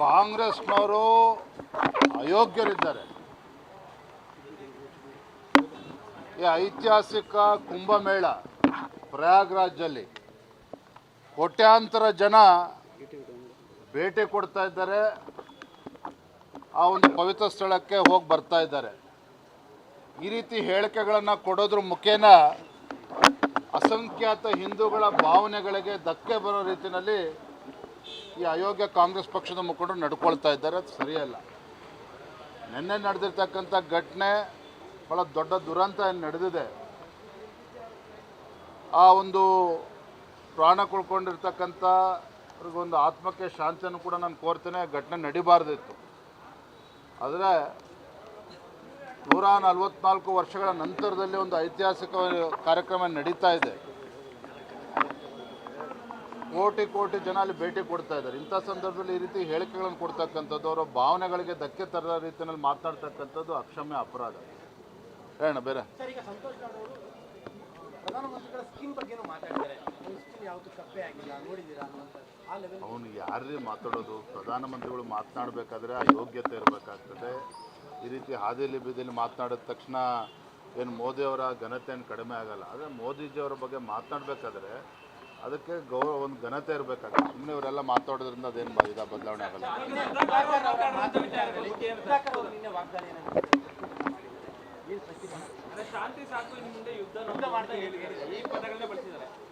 ಕಾಂಗ್ರೆಸ್ನವರು ಅಯೋಗ್ಯರಿದ್ದಾರೆ. ಈ ಐತಿಹಾಸಿಕ ಕುಂಭಮೇಳ ಪ್ರಯಾಗ್ರಾಜಲ್ಲಿ ಕೋಟ್ಯಾಂತರ ಜನ ಭೇಟಿ ಕೊಡ್ತಾ ಇದ್ದಾರೆ. ಆ ಒಂದು ಪವಿತ್ರ ಸ್ಥಳಕ್ಕೆ ಹೋಗಿ ಬರ್ತಾ ಇದ್ದಾರೆ. ಈ ರೀತಿ ಹೇಳಿಕೆಗಳನ್ನು ಕೊಡೋದ್ರ ಮುಖೇನ ಅಸಂಖ್ಯಾತ ಹಿಂದೂಗಳ ಭಾವನೆಗಳಿಗೆ ಧಕ್ಕೆ ಬರೋ ರೀತಿಯಲ್ಲಿ ಈ ಅಯೋಗ್ಯ ಕಾಂಗ್ರೆಸ್ ಪಕ್ಷದ ಮುಖಂಡರು ನಡ್ಕೊಳ್ತಾ ಇದ್ದಾರೆ, ಅದು ಸರಿಯಲ್ಲ. ನಿನ್ನೆ ನಡೆದಿರ್ತಕ್ಕಂಥ ಘಟನೆ ಭಾಳ ದೊಡ್ಡ ದುರಂತ ನಡೆದಿದೆ. ಆ ಒಂದು ಪ್ರಾಣ ಅವ್ರಿಗೊಂದು ಆತ್ಮಕ್ಕೆ ಶಾಂತಿಯನ್ನು ಕೂಡ ನಾನು ಕೋರ್ತೇನೆ ಘಟನೆ ನಡಿಬಾರ್ದಿತ್ತು. ಆದರೆ ನೂರ ನಲವತ್ನಾಲ್ಕು ವರ್ಷಗಳ ನಂತರದಲ್ಲಿ ಒಂದು ಐತಿಹಾಸಿಕ ಕಾರ್ಯಕ್ರಮ ನಡೀತಾ ಇದೆ. ಕೋಟಿ ಕೋಟಿ ಜನ ಅಲ್ಲಿ ಭೇಟಿ ಕೊಡ್ತಾ ಇದ್ದಾರೆ. ಇಂಥ ಸಂದರ್ಭದಲ್ಲಿ ಈ ರೀತಿ ಹೇಳಿಕೆಗಳನ್ನು ಕೊಡ್ತಕ್ಕಂಥದ್ದು ಅವರ ಭಾವನೆಗಳಿಗೆ ಧಕ್ಕೆ ತರದ ರೀತಿಯಲ್ಲಿ ಮಾತನಾಡ್ತಕ್ಕಂಥದ್ದು ಅಕ್ಷಮ್ಯ ಅಪರಾಧ. ಹೇಳೋಣ ಬೇರೆ. ಅವನು ಯಾರೇ ಮಾತಾಡೋದು? ಪ್ರಧಾನಮಂತ್ರಿಗಳು ಮಾತನಾಡಬೇಕಾದ್ರೆ ಆ ಯೋಗ್ಯತೆ ಇರಬೇಕಾಗ್ತದೆ. ಈ ರೀತಿ ಹಾದಿಲಿ ಬೀದಿಲಿ ಮಾತನಾಡಿದ ತಕ್ಷಣ ಏನು ಮೋದಿಯವರ ಘನತೆ ಏನು ಕಡಿಮೆ ಆಗಲ್ಲ. ಆದರೆ ಮೋದಿಜಿಯವರ ಬಗ್ಗೆ ಮಾತನಾಡಬೇಕಾದ್ರೆ ಅದಕ್ಕೆ ಗೌರವ, ಒಂದು ಘನತೆ ಇರಬೇಕಾಗುತ್ತೆ. ಸುಮ್ಮನೆ ಇವರೆಲ್ಲ ಮಾತಾಡೋದ್ರಿಂದ ಅದೇನು ಇದ ಬದಲಾವಣೆ ಆಗಲ್ಲ. ಶಾಂತಿ ಸಾಕು, ಇನ್ನು ಮುಂದೆ ಯುದ್ಧ ಈ ಮಾಡ್ತಾ ಹೇಳಿದ್ದಾರೆ